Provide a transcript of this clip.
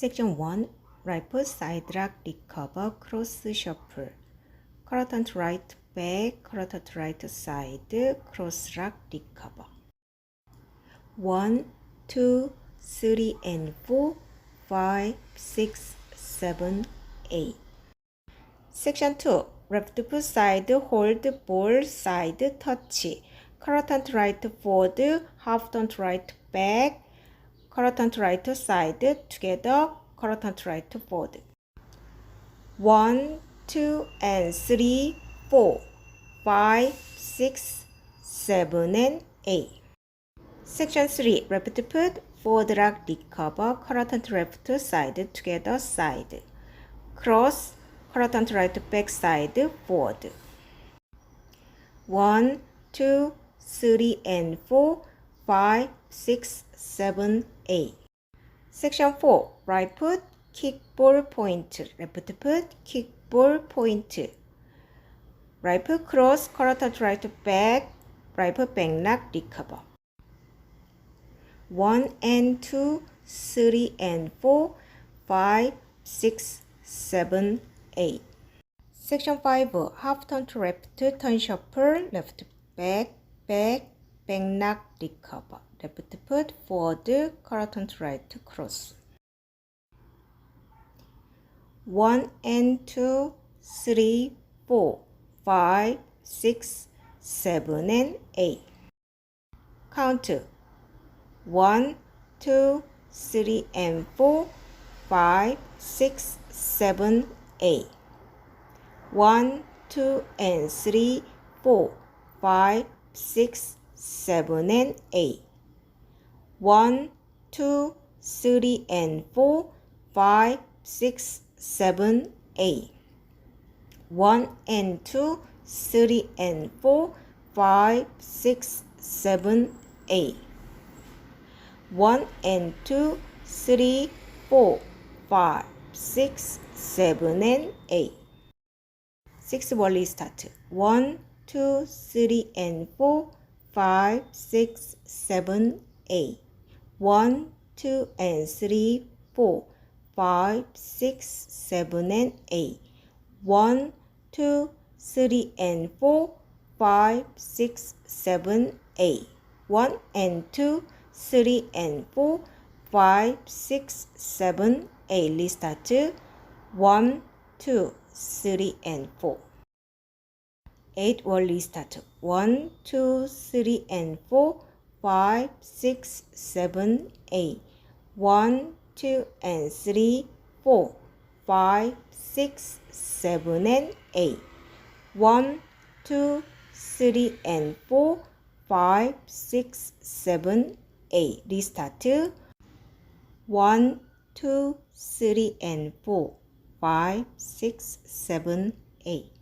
Section 1 Rifle side lock recover cross shuffle. Curtain to right back curtain to right side cross lock recover. 1 2 3 and 4 5 6 7 8 Section 2 Left foot side hold ball side touch. Curtain to right forward half turn right back to right side together to right forward 1 2 and 3 4 5 6 7 and 8 Section 3 left foot forward lock recover to left side together side. Cross to right back side forward. 1 2 3 and 4 5 6 7 8 Section 4 right foot kick ball point left foot kick ball point. Right foot cross to right back right foot back lock recover 1 and 2 3 and 4 5 6 7 8 Section 5 half turn to left turn shuffle left back back back lock recover left foot forward curtain to right to cross. 1 and 2 3 4 5 6 7 and 8 count. 1 2 3 and 4 5 6 7 8 1 2 and 3 4 5 6 7 and 8 1 2 3 and 4 5 6 7 8 1 and 2 3 and 4 5 6 7 8 1 and 2 3 4 5 6 7 and 8 6 volley start. 1 2 3 and 4 5 6 7 8 1 2 and 3 4 5 6 7 and 8 1 2 3 and 4 5 6 7 8 1 and 2 3 and 4 5 6 7 8 restart 1 2 3 and 4 8 will restart 1 2 3 and 4 5 6 7 8 1 2 and 3 4 5 6 7 and 8 1 2 3 and 4 5 6 7 8 restart 1 2 3 and 4 5 6 7 8